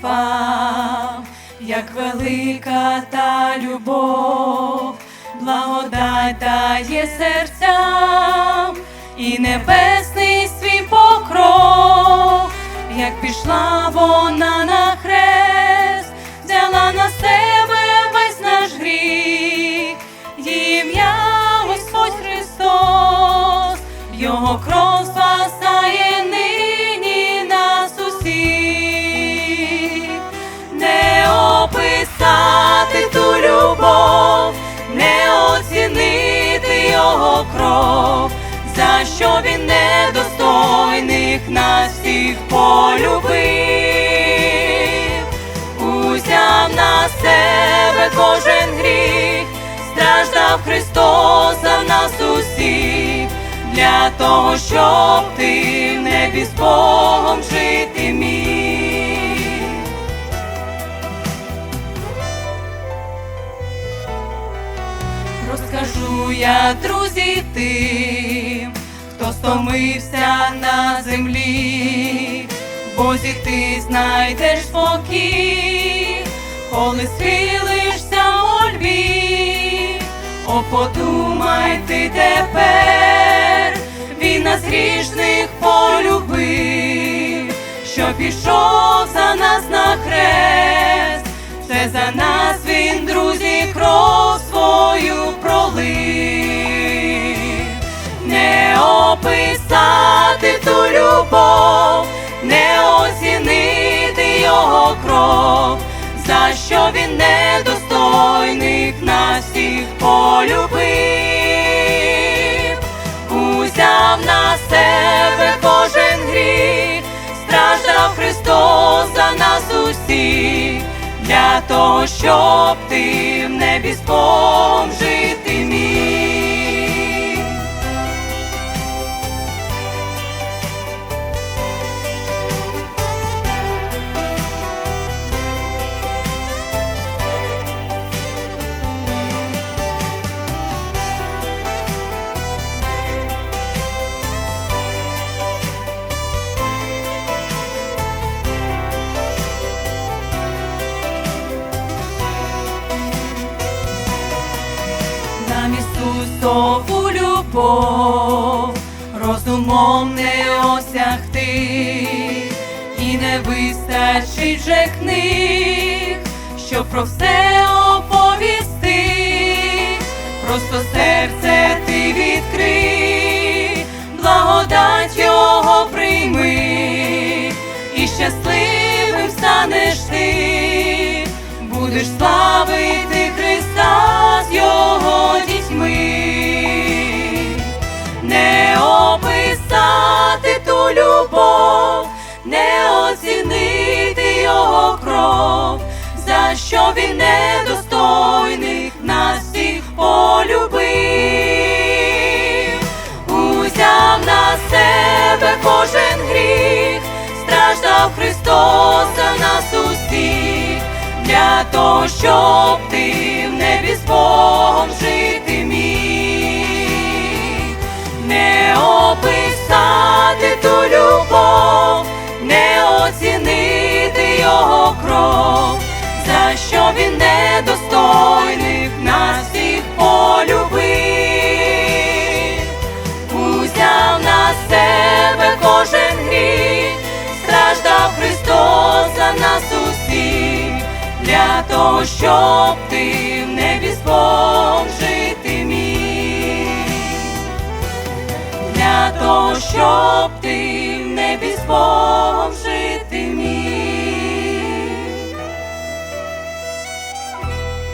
заспівав, як велика та любов, благодать дає серцям і небесний свій покров, як пішла вона на хрест, взяла на себе весь наш гріх, ім'я Господь Христос, Його кров він недостойних нас всіх полюбив, узяв на себе кожен гріх, страждав Христос за нас усіх, для того, щоб ти в небі з Богом жити міг. Розкажу я, друзі, тим, хто стомився на землі, Бозі ти знайдеш спокій, коли схилишся мольбі, о, подумай ти тепер, він нас грішних полюбив, що пішов за нас на хрест, це за нас він, друзі, кров свою пролив, описати ту любов, не оцінити його кров, за що він недостойних нас всіх полюбив, узяв на себе кожен гріх, страждав Христос за нас усіх, для того, щоб ти в небі з нам Ісусову любов, розумом не осягти, і не вистачить же книг, щоб про все оповісти, просто серце ти відкрий, благодать Його прийми, і щасливим станеш ти, будеш славити що він недостойний нас всіх полюбив, узяв на себе кожен гріх, страждав Христос за нас усіх, для того, щоб ти в небі з Богом жити він недостойних нас всіх полюбив, узяв на себе кожен гріх, страждав Христос за нас усіх, для того, щоб ти в небі з жити міг, для того, щоб ти в небі з